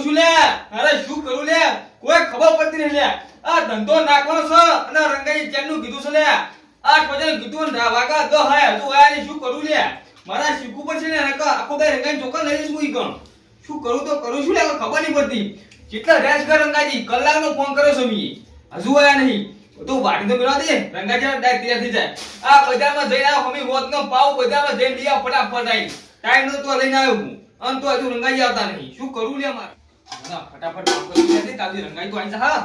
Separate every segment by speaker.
Speaker 1: કરું છું લે. અરે શું કરું લે? કોઈ ખબર પડતી નહીં લે. આ ધંધો નાખવાનો છે અને રંગાઈ ચેનનું કીધું છે લે. આઠ વાગે કીધું ને વાગા દસ હાય હજુ આયા શું કરું લે? મારા શીખવું પડશે ને નકર આખો દાડો રંગાઈ ચોકન લઈ લઈશ હું કણ શું કરું તો કરું છું લે ખબર નહીં પડતી. કેટલા રેસ કર રંગાજી, કલાકનો ફોન કર્યો છે મી. હજુ આયા નહીં. તું વાડી તો મિલા દે. રંગાજી ડાયરેક્ટ તૈયાર થઈ જાય. આ બજારમાં જઈને આવો હમી હોત નો પાવ બજારમાં જઈને લઈ ફટાફટ આવી ટાઈમ નો તો લઈને આવ્યો હું. અન તો હજુ રંગાજી આવતા નહીં. શું કરું લે મારે? ના ફટાફટ કામ કરી દે તાજી રંગાજી તો આઈ જા હા.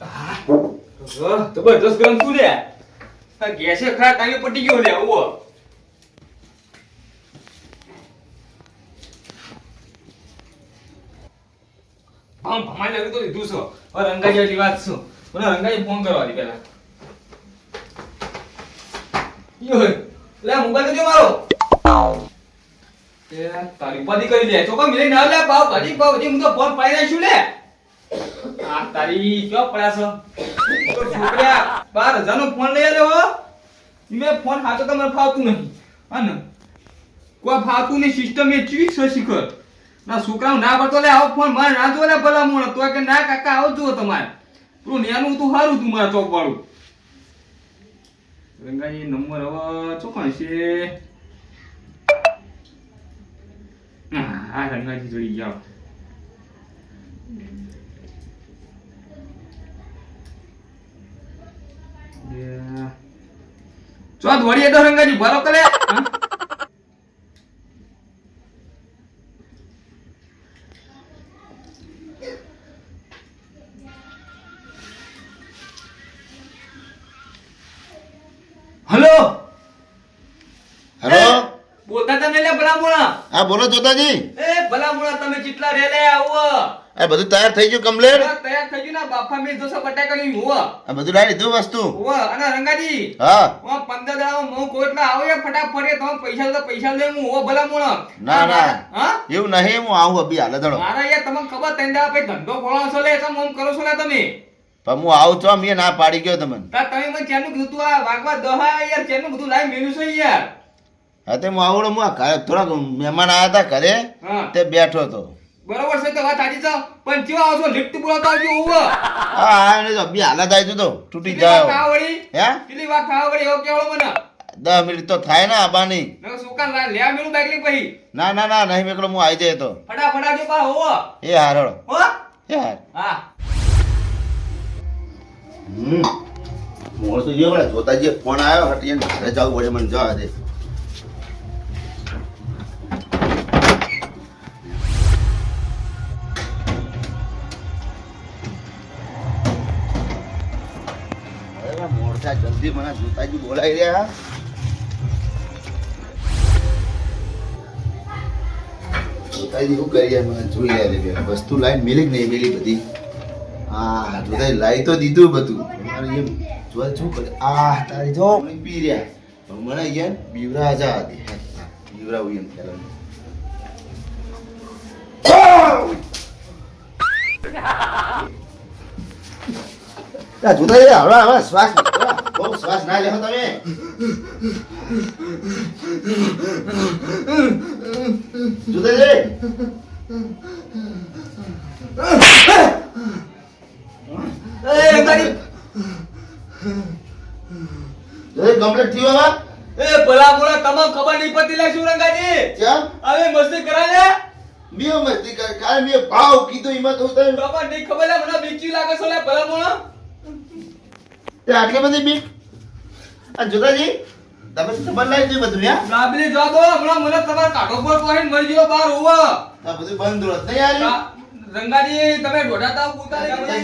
Speaker 1: આહ, જબરજસ્ત લે? આ ગેસે વાત શું? મને રંગાજી ફોન કરવાની પેલા યો લે, મોબાઈલ તો મારો. એ, તારી ઉપાધિ કરી લે. ચોકા મિલે ના લે પાવ ભાજી પાવ હું તો ફોન પાઈ નાખ્યું લે. આ તારી ક્યો પડ્યા તો છોકરા, બાર હજાર નો ફોન લઈ લે હો. મેં ફોન હાથો તો મને ફાવતું નહીં. હા ને? કોઈ ફાવતું નહીં સિસ્ટમ એ ચીજ છે, શીખર. ના છોકરાઓ ના પડતો, લે, આવો ફોન મારે ના જોવે ભલા મોણ. તો કે ના, કાકા, આવો જુઓ તમારે. પેલું નેનું તું સારું તું, મારા ચોક વાળું રંગાજી નંબર હવે ચોકણ છે આ રંગાજી જોઈ ગયા. ચોથ વળીએ તો રંગાજી ભરો કરે બોલતા તમે લે ભલા મોણા
Speaker 2: હા બોલો જોતાજી.
Speaker 1: એ ભલામણા તમે કેટલા રે લે આવો.
Speaker 2: આ બધું તૈયાર થઈ ગયું કમ્પ્લેટ?
Speaker 1: તૈયાર થઈ ગયું ના બાફા મેં જોશે બટાકાની હુવા.
Speaker 2: આ બધું લાઈ લીધું વસ્તુ?
Speaker 1: હુવા. અને રંગાજી
Speaker 2: હા.
Speaker 1: હું પંદર દાડા હું કોટલા આવો યાર ફટાફટ તમે પૈસા તો પૈસા લે હું હો ભલા મોણા
Speaker 2: ના, ના.
Speaker 1: હા?
Speaker 2: એવું નહીં હું આવું અભી હાલે દડો
Speaker 1: મારા યાર તમને ખબર તૈન દાડા પછી ધંધો ખોળો છો લે તમે કરો છો ને તમે.
Speaker 2: પણ હું આવું છો મેં ના પાડી ગયો તમને.
Speaker 1: તા તમે મને ચેનું કીધું તું આ વાગવા દહા યાર ચેનું બધું લાઈ મેલ્યું છે યાર.
Speaker 2: હા તે હું આવડો હું આ ઘરે થોડાક મહેમાન આવ્યા હતા ઘરે
Speaker 1: હા.
Speaker 2: તે બેઠો હતો.
Speaker 1: બરોબર છે તો વાત સાચી છે. પણ કેવા આવો છો? લિફ્ટ બોલાવતા આવજો ઉવ
Speaker 2: હા હા એને તો અભી હાલે થાય તો તૂટી જાય હે?
Speaker 1: કેટલી વાત ખાવા વળી? એવો કેવડો મને?
Speaker 2: દસ મિનિટ તો થાય ને આબાની.
Speaker 1: સુકાન લે મેલું બાઈક લઈને પછી?
Speaker 2: ના ના ના નહીં મેકલો હું આવી જાય તો.
Speaker 1: ફટાફટ આવજો પા હો
Speaker 2: એ હારળ.
Speaker 1: હો?
Speaker 2: એ હાર.
Speaker 1: હા
Speaker 2: હમ. મોર તો જોતા જે ફોન આવ્યો હટી એને ઘરે જવું પડે મને જવા દે. અરે જલ્દી મને જોતાજી બોલાવી રહ્યા જોતાજી શું કરીએ? મને જોઈ રહ્યા છે વસ્તુ લાઈન મિલી કે નહીં મિલી બધી? હા જોતા લાઈ તો દીધું બધું. મારે એમ જોવા શું કરે? આ તારી જો. પી રહ્યા. મને અહીંયા બીવરા જા હતી બીવરા એમ હળવા હળવા શ્વાસ હળવા. બહુ શ્વાસ ના લેહો તમે. જોતા જે
Speaker 1: એ રંગાજી
Speaker 2: જોતા કમ્પ્લીટ થયું હવે?
Speaker 1: એ ભલા તમને ખબર નહીં પડતી લે શું રંગાજી
Speaker 2: કેમ?
Speaker 1: હવે મસ્તી કરા લે.
Speaker 2: બે મસ્તી કર કાલ મેં ભાવ કીધું એમાં તો ઉતાર
Speaker 1: તમને નહીં ખબર લે મને બીચી લાગે છે લે ભલા મોળા
Speaker 2: તે આટલી બધી બીક? જોતાજી તમે ખબર લાવી દે બધું યા
Speaker 1: લાબલી જવા દો હમણાં મને તમાર કાઢો પર કોઈ મરી ગયો બાર હોવા
Speaker 2: આ બધું બંધ રોત નહીં યાર
Speaker 1: રંગાજી તમે ઢોઢાતા ઉતારે.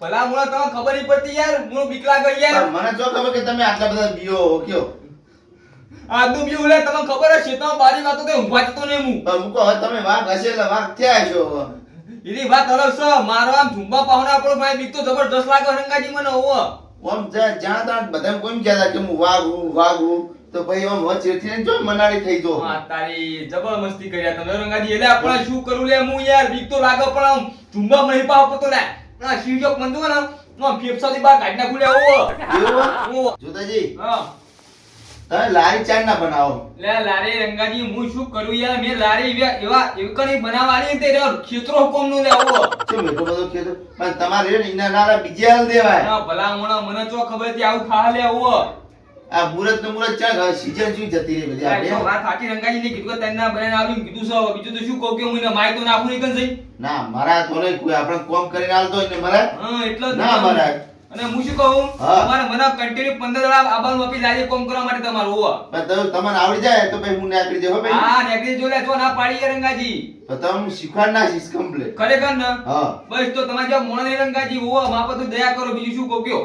Speaker 1: ભલા મુળા તમને ખબર નહીં પડતી યાર હું બીકલા ગઈ યાર.
Speaker 2: મને જો ખબર કે તમે આટલા બધા બીઓ કયો?
Speaker 1: આદુ બી લે તમને ખબર છે તો બારી વાતો કે ઊંઘવા જતો નહીં હું.
Speaker 2: મૂકો હવે તમે વાઘ હશે એટલે વાઘ થયા છો
Speaker 1: એની વાત અલગ છે મારો આમ ઝુંબા પાવના આપણો મારી બીક તો જબરદસ્ત લાગે રંગાજી મને હોવો
Speaker 2: ઓમ જ્યાં ત્યાં બધા કોઈ કહેતા કે હું વાઘ હું તો ભાઈ ઓમ વચ્ચેથી જો મનાડી થઈ જો.
Speaker 1: હા તારી જબર મસ્તી કર્યા તમે રંગાજી એટલે આપણે શું કરું લે? હું યાર બીક તો લાગે પણ આમ ઝુંબા મહી પાવ તો લે. ના શિવજોક મંદુ ને આમ ફેફસાથી બહાર કાઢી નાખું લે? હોવો.
Speaker 2: જોતાજી?
Speaker 1: હા.
Speaker 2: તમે લારી ચાર ના બનાવો.
Speaker 1: લે લારી રંગાજી હું શું કરું યાર? મે લારી એવા એવા એવી કણી તે ખેતરો હુકમનું લેવો
Speaker 2: શું તો બધો કીધું પણ તમારે છે ને એના બીજે હાલ દેવાય.
Speaker 1: હા ભલા મોણા મને ચો ખબર હતી આવું ખા લે આવો.
Speaker 2: આ મુરતનું મુરત ચાલ સીઝન શું જતી રહી બધી આપણે?
Speaker 1: વાત સાચી રંગાજી ને કીધું કે તને બનાવીને આવ્યું કીધું છે બીજું તો શું કહું કે હું એને માય તો નાખું નહીં કન જઈ.
Speaker 2: ના મારા તો નહીં કોઈ આપણે કોમ કરીને હાલતો ને મારા?
Speaker 1: હા એટલે
Speaker 2: ના મરાય.
Speaker 1: અને હું શું કહું. તમારે મને કન્ટિન્યુ 15 દાડા આબાનું વાપી લાજે કોમ કરવા માટે તમારું હોવા
Speaker 2: પણ તમને આવડી જાય તો ભાઈ હું નાખી દે ભાઈ.
Speaker 1: હા નેકડી જો લે જો ના પાડી રંગાજી.
Speaker 2: તો તમે હું ના શીખ કમ્પ્લીટ
Speaker 1: ખરેખર ને?
Speaker 2: હા.
Speaker 1: બસ તો તમારે જો મોણ નહીં રંગાજી હોવા માપા તો દયા કરો બીજું શું કહું કયો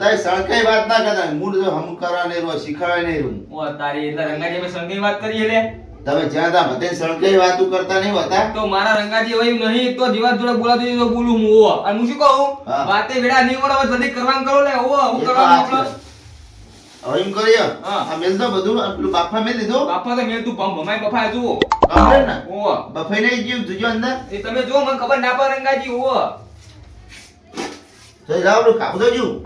Speaker 2: તારી સણકાઈ વાત ના કરતા મૂળ હમ કરવા નહીં રહો શીખવાડવા નહીં રહું
Speaker 1: ઓ તારી એટલે રંગાજી અમે સંગી વાત કરીએ લે.
Speaker 2: તમે જ્યાં તા બધે સણકાઈ વાતો કરતા નહીં હોતા?
Speaker 1: તો મારા રંગાજી હોય એવું નહીં તો જીવાત જોડે બોલાતો તો બોલું હું ઓ અને હું શું કહું? વાતે વેડા નહીં વળે હવે બધી કરવાનું કરો લે ઓ હું કરવાનું
Speaker 2: હવે એમ કરીએ. આ મેલ દો બધું પેલું બાફા મેલ દીધું
Speaker 1: બાપા તો મેં તું ભમાઈ જુઓ
Speaker 2: ને? બફાઈ નહીં ગયું જોજો અંદર.
Speaker 1: એ તમે જો મને ખબર ના પડે રંગાજી હોવા
Speaker 2: તો જાવ પેલું કાપુ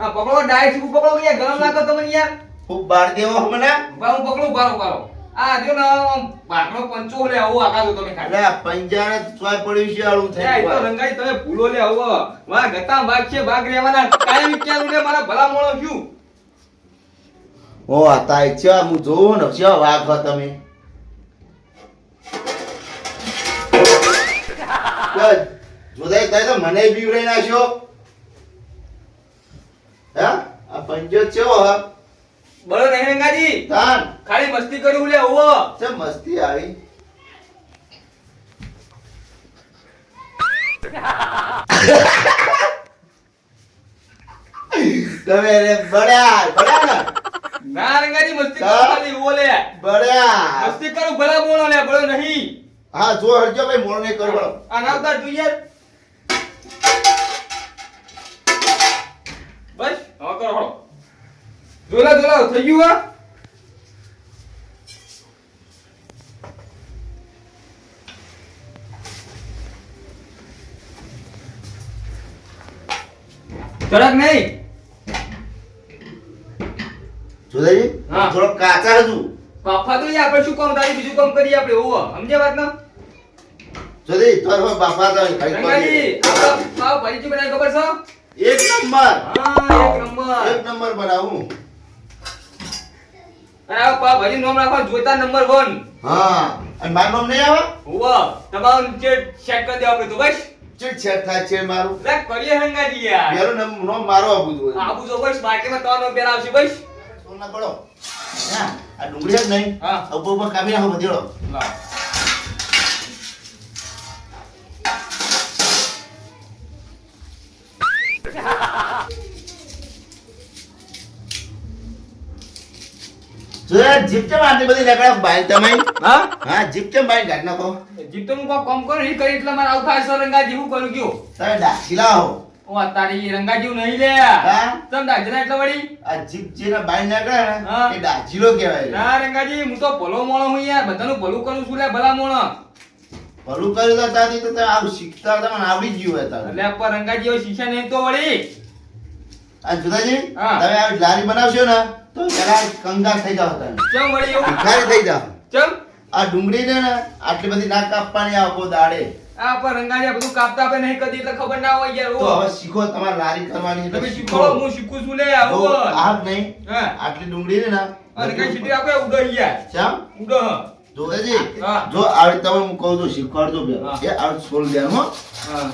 Speaker 1: આ પકડો ડાયરેક્ટ પકડો યાર ગરમ લાગે તમને યાર
Speaker 2: ખૂબ બાર દેવો મને.
Speaker 1: હું પકડું બારો બારો આ જો ને બાકડો પંચો લે આવો આકાશો તમે
Speaker 2: એટલે
Speaker 1: ખાલી
Speaker 2: પંજાને પડ્યું છે આળું
Speaker 1: તો રંગાઈ તમે ભૂલો લે આવો. વાહ ગતા ભાગ છે ભાગ રહેવાના. કાઈ વિચારું લે મારા ભલા મોણો શું?
Speaker 2: ઓ આ તાય હું જોઉં ને છે વાઘ હો તમે. જોદાઈ તાય તો મને બીવડાઈ નાખ્યો. હે? આ પંજો ચેવો બરો
Speaker 1: બળો નહીં રંગાજી.
Speaker 2: તાન.
Speaker 1: ખાલી મસ્તી કરું લે આવો
Speaker 2: છે મસ્તી આવી? તમે રે બડ્યા બડ્યા ને
Speaker 1: રંગાજી મસ્તી કરો? ખાલી લે.
Speaker 2: બડ્યા
Speaker 1: મસ્તી કરું ભલા મોણો લે બળો નહીં.
Speaker 2: હા જો હરજો ભાઈ મોણ નહીં કરો
Speaker 1: આ ના જોઈએ. બસ હવે કરો હળો. જોલા જોલા થઈ ગયું હા? કડક નહીં.
Speaker 2: જોદાજી
Speaker 1: હા.
Speaker 2: થોડો કાચા હજુ.
Speaker 1: બાફા તો યાર આપણે શું કામ તારી બીજું કામ કરીએ આપણે? ઓવો સમજે વાત ના
Speaker 2: જોદી તો બાપા તો
Speaker 1: રંગાજી આપણા પાવ ભાજી બનાવી ખબર છે?
Speaker 2: એક નંબર.
Speaker 1: હા એક નંબર.
Speaker 2: એક નંબર બનાવું.
Speaker 1: અને આ પા ભાજી નામ રાખો જોતા નંબર 1
Speaker 2: હા અને મારું નામ નહીં આવે?
Speaker 1: ઓવો તમારું જે સેટ કરી દે આપણે તો બસ.
Speaker 2: ચીડ છેડ થાય છે મારું?
Speaker 1: લે કરીએ હંગાજી યાર.
Speaker 2: પેલું નામ નામ મારો આપવું જોઈએ
Speaker 1: આબુ જો બસ માર્કેટમાં તમારો પેલા આવશે બસ
Speaker 2: સોના પડો. હા આ ડુંગળી જ નહીં.
Speaker 1: હા.
Speaker 2: ઉપર ઉપર કાપી નાખો બધેડો.
Speaker 1: લાવ
Speaker 2: જીપ કેમ આટલી બધી લાકડા બાંધ તમે
Speaker 1: હા?
Speaker 2: હા જીપ કેમ બાંધ કાઢ નાખો?
Speaker 1: જીપ હું કામ કરું હી કરી એટલે મારા આવું થાય છે રંગાજી હું કરું ગયો
Speaker 2: તમે ડાકીલા હો
Speaker 1: ઓ આ તારી રંગાજી નહીં લે.
Speaker 2: હા?
Speaker 1: તમ ડાજના એટલે વળી?
Speaker 2: આ જીપ જેને બાંધ નાખે ને એ ડાચીલો કહેવાય.
Speaker 1: ના રંગાજી હું તો ભલો મોણો હું યાર બધાનું ભલું કરું છું લે ભલા મોણો.
Speaker 2: ભલું કર્યું તો ત્યાંથી તો આવું શીખતા તમને આવડી ગયું હોય તારે.
Speaker 1: એટલે પર રંગાજી હવે શીશા નહીં તો વળી?
Speaker 2: આ જુદાજી
Speaker 1: હા.
Speaker 2: તમે આ લારી બનાવશો ને તો પેલા કંગાર થઈ જાવ તમે
Speaker 1: ચમ વળી એવું?
Speaker 2: થઈ જાવ
Speaker 1: ચમ?
Speaker 2: આ ડુંગળી ને આટલી બધી ના કાપવાની આપો દાડે.
Speaker 1: આ પર રંગાજી બધું કાપતા આપણે નહીં કદી એટલે ખબર ના હોય યાર
Speaker 2: તો હવે શીખો તમારે લારી કરવાની
Speaker 1: તમે
Speaker 2: શીખો.
Speaker 1: હું શીખું છું લે
Speaker 2: જો આ નહીં. આટલી ડુંગળી ના.
Speaker 1: અને કઈ સીટી આપે ઉડો યાર.
Speaker 2: શ્યામ
Speaker 1: ઉડો
Speaker 2: જોજેજી જો આવી તમે હું કહું છું શીખવાડજો બે. એ આ દે હો.
Speaker 1: હા.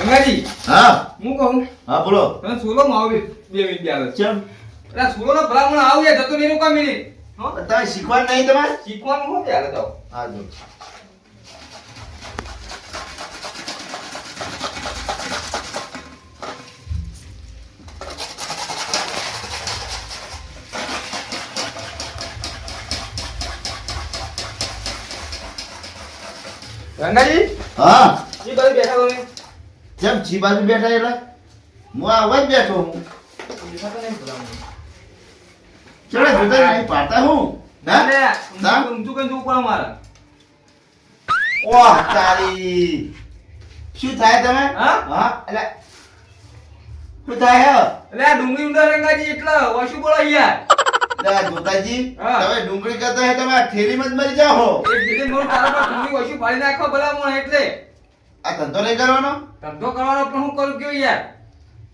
Speaker 1: રંગાજી.
Speaker 2: હા.
Speaker 1: હું કહું?
Speaker 2: હા બોલો.
Speaker 1: તમે સોલો માં બે બે આવે
Speaker 2: ચમ?
Speaker 1: અરે સોલો નો ભલામણ આવું યાર જતો નહીં કામ મિલી
Speaker 2: તમે શીખવાનું નહીં તમારે?
Speaker 1: શીખવાનું હું ત્યારે તો?
Speaker 2: હા જો.
Speaker 1: રંગાજી
Speaker 2: હા.
Speaker 1: જી બાજુ બેઠા તમે.
Speaker 2: જેમ જી બાજુ બેઠા એટલે? હું આવા જ બેઠો હું
Speaker 1: બેઠા તો નહીં ભલામણ.
Speaker 2: ચડે જોતા નહીં પાડતા હું
Speaker 1: ના?
Speaker 2: ના?
Speaker 1: ઊંચું કઈ જોવું પડે મારે
Speaker 2: ઓહ તારી. શું થાય તમે?
Speaker 1: હા?
Speaker 2: હા? એટલે શું થાય
Speaker 1: એટલે આ ડુંગળી ઉંદર રંગાજી એટલે વસુ બોલો યાર.
Speaker 2: તમે ડુંગળી કરતા હે તમે જ મરી જાઓ.
Speaker 1: એક બીજે મોરું તારા પર ડુંગળી વસુ પાડી નાખો ભલા મોણ એટલે.
Speaker 2: આ ધંધો નહીં કરવાનો?
Speaker 1: ધંધો કરવાનો પણ હું કરું કયો યાર?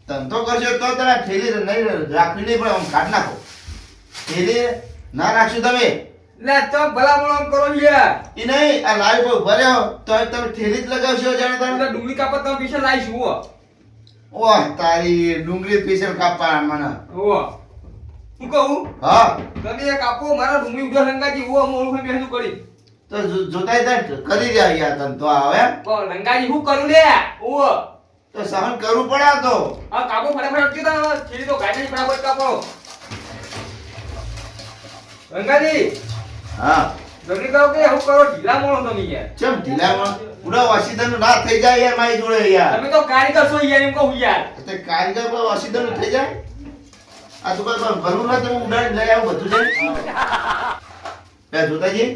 Speaker 2: ધંધો કરશો તો તમે ઠેલી નહીં રાખવી નહીં પણ આમ કાઢ નાખો. થેલી ના રાખશો તમે?
Speaker 1: લે તો ભલા મોણ કરો યાર
Speaker 2: એ નહીં આ લાઈવ પર ભર્યો. તો તમે થેલી જ લગાવશો જાણે તમે
Speaker 1: ડુંગળી કાપત તમે પૈસા લાવીશું હો.
Speaker 2: ઓહ તારી ડુંગળી પીસર કાપવા મને.
Speaker 1: હો. હું કહું?
Speaker 2: હા.
Speaker 1: તમે એક આપો મારા ડુંગળી ઊંડા રંગાજી હો ફેમ બેસું કરી.
Speaker 2: તો જો- જોતાય તાર કરી રહ્યા યાર તો આવે
Speaker 1: પણ રંગાજી હું કરું લે? ઓ
Speaker 2: તો સહન કરવું પડે તો.
Speaker 1: આ કાપો ફટાફટ અટકી તા છેલી તો ગાડી બરાબર કાપો. રંગાજી
Speaker 2: હા.
Speaker 1: જલ્દી કહો કે હું કરો ઢીલા મોણો તમે યાર.
Speaker 2: ચમ ઢીલામાં પૂરા વાસીદાનું ના થઈ જાય યાર મારી જોડે યાર.
Speaker 1: તમે તો કારીગર છો યાર એમ કહું યાર.
Speaker 2: તે કારીગર પર વાસીદાનું થઈ જાય? આ તો કોઈ પણ ના તો ઉડાડી લઈ આવું બધું છે એ જોતાજી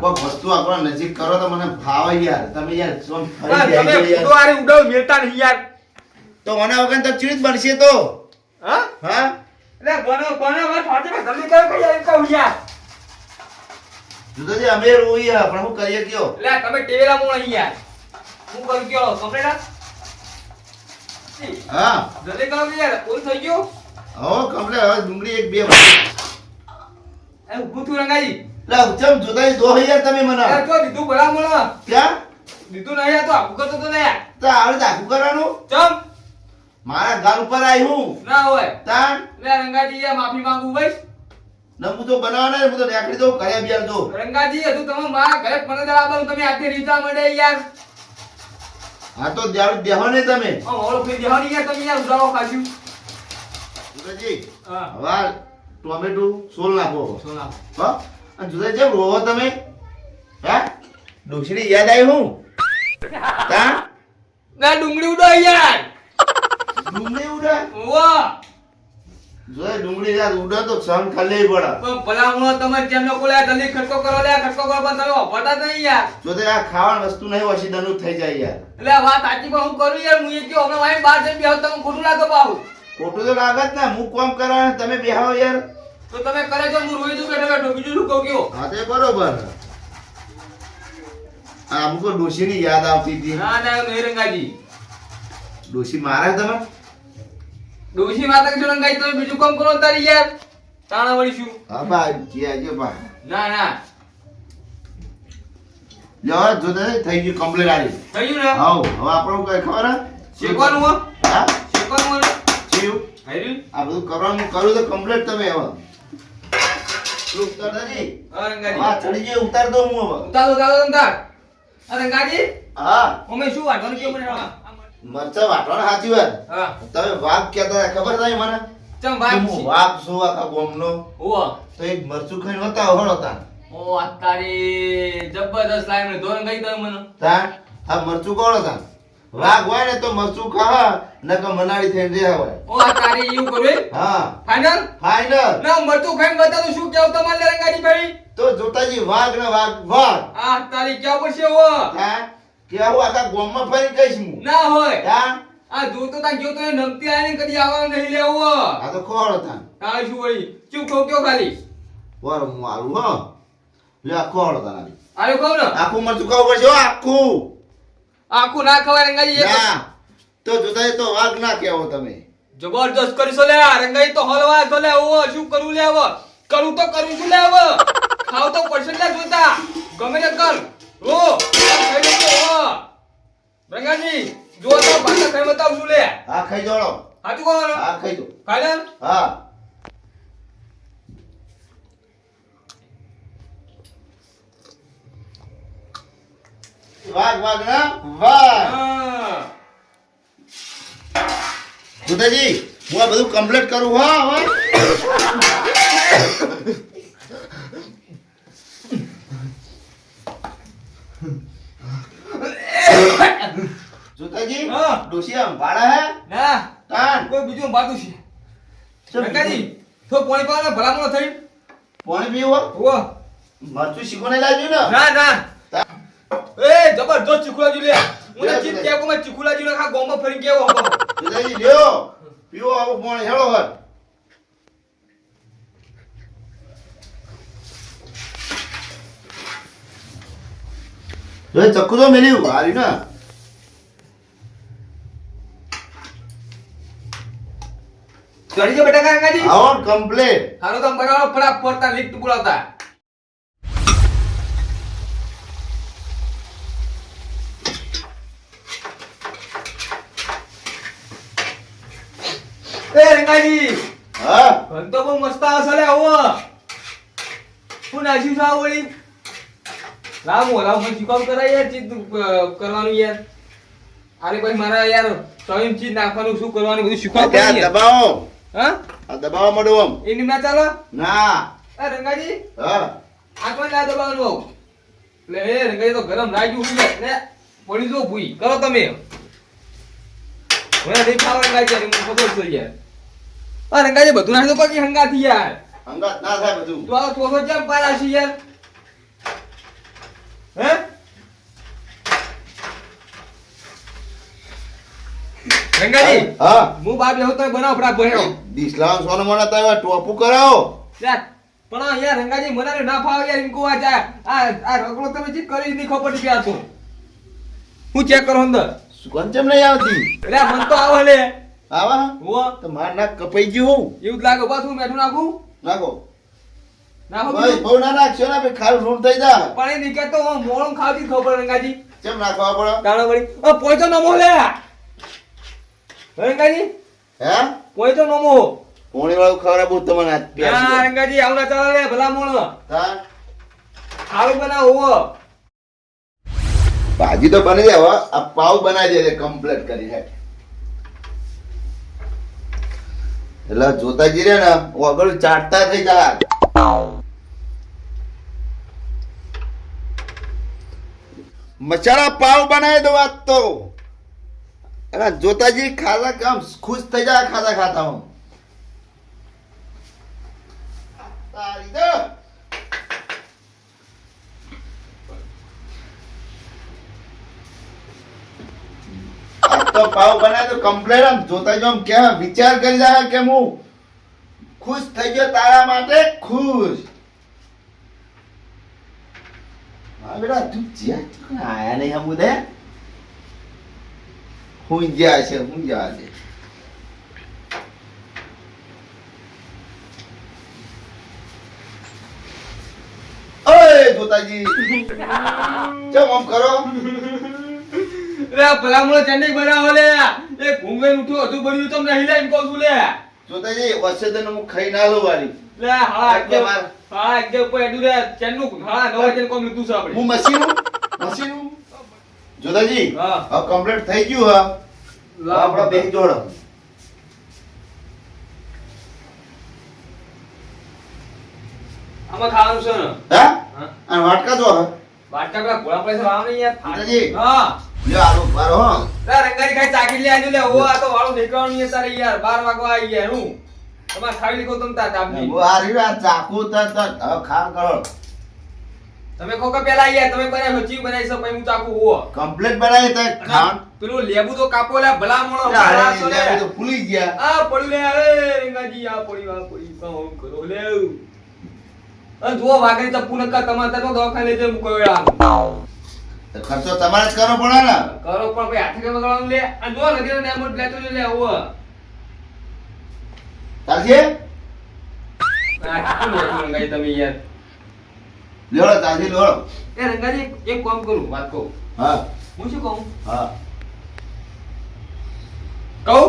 Speaker 2: કોઈ વસ્તુ આપણા નજીક કરો તો મને ભાવે યાર. તમે યાર સોમ ફરી જાય.
Speaker 1: ઉડાવ મેલતા નહીં યાર.
Speaker 2: તો મને વગર તો ચીજ બનશે તો.
Speaker 1: હા?
Speaker 2: હા?
Speaker 1: એટલે બનો બનો બસ ફાટે જલ્દી કહો કે એમ કહું યાર
Speaker 2: જોતાજી અમે રોઈએ પણ હું કરીએ કયો?
Speaker 1: એટલે તમે ટેવેલા મોણ અહીં હું કરું કયો? કમ્પ્લેટ
Speaker 2: હા.
Speaker 1: જલ્દી કહો યાર પૂરું થઈ ગયો?
Speaker 2: હો કમ્પ્લેટ હવે ડુંગળી એક બે
Speaker 1: એ ઊભું થયું રંગાજી.
Speaker 2: લે ચમ જોતાજી દો યાર તમે મને.
Speaker 1: અરે તો દીધું ભલા મોણ.
Speaker 2: ક્યાં?
Speaker 1: દીધું નહીં આ તો આખું કરતો તો ને યાર
Speaker 2: તો આવડે આખું કરવાનું?
Speaker 1: ચમ.
Speaker 2: મારા ઘર ઉપર આવી હું.
Speaker 1: ના હોય.
Speaker 2: તાણ?
Speaker 1: લે રંગાજી યાર માફી માંગુ ભાઈ
Speaker 2: નમું તો બનાવને ને હું તો નીકળી દઉં ઘરે બિયાર દઉં
Speaker 1: રંગાજી હજુ તમે મારા ઘરે મને દળાવવાનું તમે આખી રીતા મળે યાર.
Speaker 2: હા તો દેવ દેહો ને તમે.
Speaker 1: આ મોળો ફેર દેવાની યાર તમે યાર ઉડાવો ખાજુ
Speaker 2: જુદાજી
Speaker 1: હા.
Speaker 2: ટોમેટો સોલ નાખો.
Speaker 1: સોના
Speaker 2: નાખો. અને જુદા જેમ રોવો તમે. હા? ડોશરી યાદ આવી હું? તા
Speaker 1: ના ડુંગળી ઉડો યાર.
Speaker 2: ડુંગળી ઉડે
Speaker 1: વાહ
Speaker 2: જોય ડુંગળી યાર ઉડે તો સહન ખાલી પડે.
Speaker 1: પણ ભલામણો તમે જેમ લોકો લે જલ્દી ખટકો કરો લે ખટકો કરો પણ તમે વાપરતા નહીં યાર.
Speaker 2: જો તે આ ખાવાની વસ્તુ નહીં ઓછી દનું થઈ જાય યાર.
Speaker 1: એટલે વાત સાચી પણ હું કરું યાર હું એ કયો હમણાં વાઈ બહાર જઈને બેહો તમે ખોટું લાગે પાહુ
Speaker 2: ખોટું તો લાગે જ ને હું કોમ કરવા તમે બેહાવો યાર.
Speaker 1: તો તમે કરે છો હું રોઈ દઉં બેઠો બેઠો બીજું શું કહું કયો?
Speaker 2: હા તે બરોબર. આ અમુક ડોશીની યાદ આવતી હતી.
Speaker 1: ના ના નહીં રંગાજી.
Speaker 2: ડોશી મારે તમે?
Speaker 1: ડોશી માતા કે રંગાજી તમે બીજું કામ કરો તારી યાર. તાણા વળીશું.
Speaker 2: હા બા જી જો બા
Speaker 1: ના ના.
Speaker 2: લ્યો જો તે થઈ ગયું કમ્પ્લીટ આવી
Speaker 1: થયું ને?
Speaker 2: હાઉ હવે આપણું કઈ ખબર હે?
Speaker 1: શેકવાનું હો.
Speaker 2: હા?
Speaker 1: શેકવાનું હો.
Speaker 2: થયું
Speaker 1: હાર્યું?
Speaker 2: આ બધું કરવાનું કરું તો કમ્પ્લીટ તમે હવે.
Speaker 1: હા રંગાજી.
Speaker 2: હા ચડી જાય ઉતાર દઉં હું હવે.
Speaker 1: ઉતારો ઉતારો ઉતાર. આ રંગાજી.
Speaker 2: હા.
Speaker 1: અમે શું વાંધવાનું કેવું મને
Speaker 2: મરચા વાટવાનું સાચી વાત? તમે વાઘ કહેતા ખબર થાય મને
Speaker 1: ચમ વાઘ
Speaker 2: હું વાઘ છું આખા ગોમનો.
Speaker 1: ઓ
Speaker 2: તો એક મરચું ખાઈને હતા હળ હતા
Speaker 1: ઓ અત્યારે જબરદસ્ત લાઈન ને ધોરણ ગઈ તમે મને.
Speaker 2: તા આ મરચું કોણ હતા? વાઘ હોય ને તો મરચું ખાવા નકર મનાળી થઈને રહ્યા હોય.
Speaker 1: ઓ અત્યારે એવું કરવે
Speaker 2: હા.
Speaker 1: ફાઈનલ
Speaker 2: ફાઈનલ
Speaker 1: ના મરચું ખાઈને બતાવું શું કેવું તમારે રંગાડી ભાઈ
Speaker 2: તો જોતાજી વાઘ ને વાઘ વાઘ.
Speaker 1: આ તારી કેવું પડશે ઓ
Speaker 2: હા કે આવું આખા ગોમમાં ફરી કહીશ હું.
Speaker 1: ના હોય.
Speaker 2: હા
Speaker 1: આ જોતો તા જોતો એ નમતી આને કદી આવવાનું નહીં લેવો
Speaker 2: આ તો ખોળ હતા
Speaker 1: તા શું વળી ચૂપ કહો કયો ખાલી?
Speaker 2: વાર હું આવું હો. લે આ ખોળ હતા નાની.
Speaker 1: આરે કહું ને
Speaker 2: આખું મરચું ખાવું પડશે હો, આખું.
Speaker 1: આખું ના ખવાય રંગાજી
Speaker 2: ના. તો જોતા તો વાઘ ના કહેવો તમે.
Speaker 1: જબરજસ્ત કરીશો લે રંગાઈ તો હલવા તો લે ઓ શું કરવું લે હવે કરું તો કરું છું લે હવે ખાવ તો પડશે લે જોતા. ગમે તે કર. ઓ ખાઈ હો રંગાજી જો તો પાછા ખાઈ બતાવું છું લે.
Speaker 2: આ ખાઈ જોડો
Speaker 1: ને?
Speaker 2: આ ખાઈ જો
Speaker 1: ખાઈ
Speaker 2: હા. ના? વાઘ.
Speaker 1: હા.
Speaker 2: હું આ બધું કમ્પ્લીટ કરું હા. સુધાજી
Speaker 1: હા.
Speaker 2: ડોશી આમ ભાડા હે?
Speaker 1: ના.
Speaker 2: તાન
Speaker 1: કોઈ બીજું બાતું છે. રંગાજી તો પાણી પાવાનો ભલામણો થઈ.
Speaker 2: પાણી પીવો.
Speaker 1: હો
Speaker 2: મરચું શીખો નહીં લાગ્યું ને?
Speaker 1: ના ના. એ જબરદસ્ત ચીકુલાજી લે.
Speaker 2: લે,
Speaker 1: ચીપ
Speaker 2: લે.
Speaker 1: કે કો મે ચીકુલાજી ને ખા ગોમમાં ફરી કેવો હો.
Speaker 2: જોતાજી લ્યો. પીવો આવો પાણી હેળો હર. જો ચક્કુ તો મેલ્યું હારી ના
Speaker 1: ચડી ગયો બેટા કાકાજી
Speaker 2: આવો કમ્પ્લેટ
Speaker 1: હારો તો બરાબર ફટાફટ પડતા લિફ્ટ બોલાવતા. એ રંગાજી!
Speaker 2: હા?
Speaker 1: ઘર તો બહુ મસ્ત આવશે લે આવો. શું નાખ્યું છે આવું વળી? લાવો લાવો મને શીખવાનું કરાય યાર ચીજ કરવાનું યાર. અરે ભાઈ મારા યાર સ્વયં ચીજ નાખવાનું શું કરવાનું બધું શીખવાનું
Speaker 2: ત્યાં દબાવો.
Speaker 1: હા?
Speaker 2: આ દબાવો મળો આમ.
Speaker 1: એની ના ચાલો?
Speaker 2: ના.
Speaker 1: એ રંગાજી?
Speaker 2: હા.
Speaker 1: આ કોઈ ના દબાવવાનું એટલે એ રંગાજી તો ગરમ લાગ્યું ઉડી જાય ને પડી જો ભૂઈ. કરો તમે. મને નહીં ખાવા રંગાજી મને ખબર છે યાર. આ રંગાજી બધું નાખી દો બાકી હંગાથી યાર.
Speaker 2: હંગાત ના થાય બધું.
Speaker 1: તો આ ચોથો કેમ પારા છે યાર. હે? રંગાજી
Speaker 2: હા.
Speaker 1: હું બાપ લેવો તો બનાવ ફટા બહેરો
Speaker 2: દિસલામ સોનો મોના તાવે ટોપુ કરાવો.
Speaker 1: પણ યાર રંગાજી મને ના ફાવે યાર ઇનકો આ જા આ આ રગડો તમે જે કરી દીધી ખબર નથી આ તો. હું ચેક કરો અંદર?
Speaker 2: સુગંધ કેમ નહીં આવતી?
Speaker 1: અરે મન તો આવે લે
Speaker 2: આવા?
Speaker 1: હો.
Speaker 2: તો માર નાક કપાઈ ગયું
Speaker 1: એવું જ લાગે બસ હું મેઠું નાખો.
Speaker 2: નાખો. ભાઈ
Speaker 1: બીજું?
Speaker 2: બહુ ના નાખશો ને ખારું રૂમ થઈ જા
Speaker 1: પણ એ નીકળે તો હું મોણું ખાવતી ખબર રંગાજી.
Speaker 2: કેમ નાખવા પડે?
Speaker 1: તાણો વળી. ઓ પોઈતો નમો લે. રંગાજી.
Speaker 2: હે?
Speaker 1: પોઈતો નમો.
Speaker 2: પોણી વાળું ખવડાવ બહુ તમને
Speaker 1: ના
Speaker 2: પ્યાર
Speaker 1: રંગાજી આવું ના ચાલે લે ભલા મોણ.
Speaker 2: હા
Speaker 1: સારું બનાવો
Speaker 2: ભાજી તો બની જાય હવે આ પાવ બનાવી દે કમ્પ્લીટ કરી હે એટલે જોતા જઈએ ને આગળ ચાટતા થઈ જાય. મસાલા પાવ બનાવી દો વાત તો અરે જોતાજી ખાતા કામ ખુશ થઈ જાય ખાતા ખાતા હું તારી દો. આ તો પાવ બનાવે તો કમ્પ્લેટ આમ જોતા જો આમ કેમ વિચાર કરી જાય કે હું ખુશ થઈ ગયો તારા માટે ખુશ હા બેટા તું જ્યાં આયા નહીં હમ દે હું જ્યાં છે હું જ્યાં છે જોતાજી ચમ આમ કરો
Speaker 1: લે ભલા મોણ ચંડી બનાવો લે એ ઘૂંઘે ઉઠ્યો હતું બન્યું તમને એમ કહું છું લે
Speaker 2: જોતાજી વસે તો હું ખાઈ ના લો વાળી
Speaker 1: લે હા
Speaker 2: એટલે માર-
Speaker 1: હા એકદમ કોઈ એડું ચેનનું હા નવા ચેન કોમ લીધું છે આપણે.
Speaker 2: હું મશીનું મશીનું જોતાજી
Speaker 1: હા.
Speaker 2: કમ્પ્લીટ થઈ ગયું હા? આપણા બે જોડો
Speaker 1: આમાં ખાવાનું છે ને?
Speaker 2: હા? અને વાટકા જો
Speaker 1: વાટકા પેલા પૈસા લાવો ને યાર.
Speaker 2: માતાજી.
Speaker 1: હા.
Speaker 2: લ્યો આલુ મારો હો.
Speaker 1: રંગારી ખાઈ ચાકી લે આજુ લે ઓ આ તો વાળું નીકળવાનું તારે યાર. 12 વાગવા આવી ગયા હું. તમારે ખાવી લીખો તમ તા દાબજી
Speaker 2: હું આરી રહ્યું ચાકુ ત ત ખાન કરો.
Speaker 1: તમે ખોખો પેલા આયા તમે બનાવ્યો હચી બનાવી છે પછી હું ચાકુ હો
Speaker 2: કમ્પ્લીટ બનાય તે ખાન
Speaker 1: પેલું લેબુ તો કાપો લે ભલા મોણો ભલા તો લે.
Speaker 2: તો ભૂલી ગયા.
Speaker 1: આ પડ્યું લે અરે રંગાજી આ પડી આ પડી કામ કરો લે અને જો વાગરી તો પુનકા તમારે તો દવાખાને જઈને મૂકો
Speaker 2: ખર્ચો તમારે જ કરવો પડે ને.
Speaker 1: કરો પણ ભાઈ હાથે કે વગાડવાનું લે. અને જો નદીનો નેમોટ લેતો લે લે આવો
Speaker 2: ચાલશે?
Speaker 1: તમે યાર.
Speaker 2: લેવડો ચાલશે લેવડો.
Speaker 1: એ રંગાજી એક કામ કરું વાત કહું.
Speaker 2: હા.
Speaker 1: હું શું કહું?
Speaker 2: હા.
Speaker 1: કહું?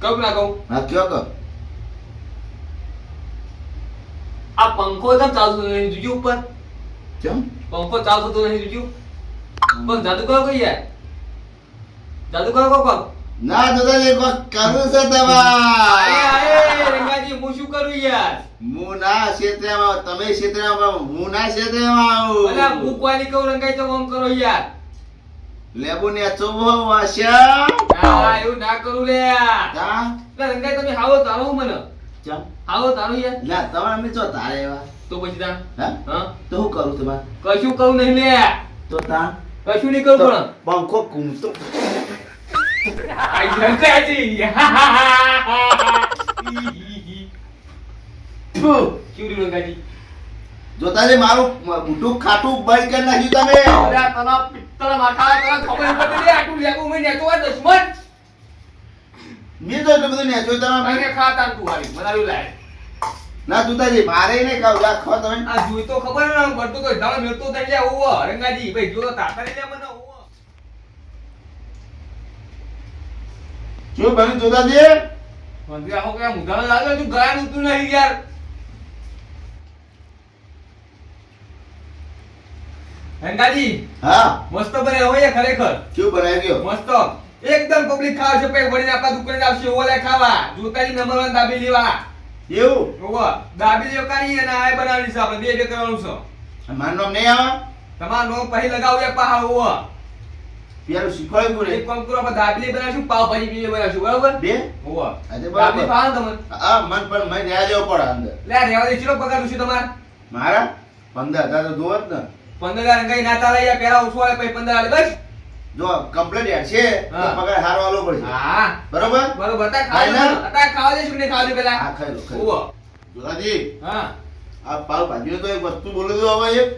Speaker 1: કહું ના કહું?
Speaker 2: હા કયો કયો.
Speaker 1: આ પંખો તો ચાલતો નહીં જોજો ઉપર?
Speaker 2: કેમ?
Speaker 1: પંખો ચાલતો તો નહીં જોજો પણ જાદુ કરો કઈ યાર જાદુ કરો કો કોક
Speaker 2: ના જોતા જે કરું છે તમારે.
Speaker 1: રંગાજી હું શું કરું યાર?
Speaker 2: હું ના ક્ષેત્રમાં તમે ક્ષેત્રમાં હું ના ક્ષેત્રમાં
Speaker 1: અલા
Speaker 2: આવું
Speaker 1: હું કોઈ કહું રંગાઈ તો આમ કરો યાર.
Speaker 2: લેબુ ને ચોબો વાસ્યા
Speaker 1: ના એવું ના કરું લે એટલે રંગાઈ તમે હાવો તારો હું મને.
Speaker 2: ચમ
Speaker 1: હાવો તારો યાર.
Speaker 2: ના તમારે અમે ચો તારે એવા.
Speaker 1: તો પછી તા.
Speaker 2: હા? તો હું કરું તમારે?
Speaker 1: કશું કહું નહીં લે.
Speaker 2: તો તા.
Speaker 1: કશું નહીં
Speaker 2: તો
Speaker 1: પણ.
Speaker 2: પંખો ઘૂમતો. ફુ.
Speaker 1: કેવડી રંગાજી
Speaker 2: જોતા જે મારું? મોટું ખાટું બંધ કરી નાખ્યું તમે.
Speaker 1: અરે તને પિત્તળ માથા તને ખબર પડતી નહીં આટલું લેવું મેં નેતો હોય દુશ્મન.
Speaker 2: મેં તો એટલું બધું નેચોય તમે
Speaker 1: મને ખાતા તું હારી બનાવ્યું લાય
Speaker 2: ના જોતાજી મારે ને લા ખાઓ તમે
Speaker 1: આ જોઈ તો ખબર ન પડતું તો ધામ મેળતો થઈ જાય ઓવો રંગાજી ભાઈ જો તાતા લે મને. ઓવો
Speaker 2: શું જોતા દે
Speaker 1: મંત્રી આખો કે મુધાલ લાગે તું ગયા નતું નહીં યાર. હેંગાજી
Speaker 2: હા.
Speaker 1: મસ્ત બને હોય ખરેખર.
Speaker 2: શું બનાવી ગયો?
Speaker 1: મસ્ત. એકદમ પબ્લિક ખાવ છે પછી વળીને આપણા દુકાને આવશે ઓલે ખાવા. જોતાની નંબર વન દાબી લેવા.
Speaker 2: એવું?
Speaker 1: ઓવો દાબી લેવાની અને આય બનાવવાની છે આપણે. બે બે કરવાનું છે.
Speaker 2: મારું નામ નહીં આવે?
Speaker 1: તમારો નો પછી લગાવ્યા પહાડ ઓવો
Speaker 2: પેલું શીખવાડ્યું કોને
Speaker 1: એક કામ કરો આપણે દાબલી બનાવશું પાવ ભાજી બીજી બનાવશું બરાબર?
Speaker 2: બે?
Speaker 1: હોવા.
Speaker 2: આજે બરાબર.
Speaker 1: પાવ તમને?
Speaker 2: હા મન પણ મેં રહ્યા જેવો પડે અંદર.
Speaker 1: લે રહેવા દે ચલો પગાર છે તમાર?
Speaker 2: મારા? પંદર હજાર તો જોવો જ ને.
Speaker 1: પંદર હજાર કઈ ના ચાલે યાર પેલા ઓછું આવે પછી પંદર આવે બસ.
Speaker 2: જો કમ્પ્લીટ યાર છે તો. પગાર હારો આલો પડશે.
Speaker 1: હા.
Speaker 2: બરોબર?
Speaker 1: બરોબર અત્યારે ખાવા
Speaker 2: ના, ના.
Speaker 1: દે ખાવા ને ખાવા દે પેલા
Speaker 2: હા ખાઈ લો લો.
Speaker 1: ઓવો હા.
Speaker 2: આ પાવ ભાજી તો એક વસ્તુ બોલી દો હવે એક.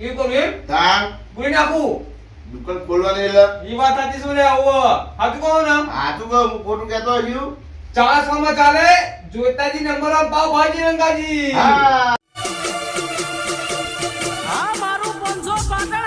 Speaker 1: એ કોણ એ
Speaker 2: તાણ
Speaker 1: બોલી નાખું.
Speaker 2: દુકાન ખોલવાની એટલે?
Speaker 1: ઈ વાત હતી શું લે ઓવો હાચું કહું ને?
Speaker 2: સાચું કહું હું ખોટું કહેતો છું
Speaker 1: ચારસો માં ચાલે? જોતાજી નંબર વન પાવ ભાજી રંગાજી.
Speaker 2: હા.
Speaker 3: આ મારું પંજો પાટણ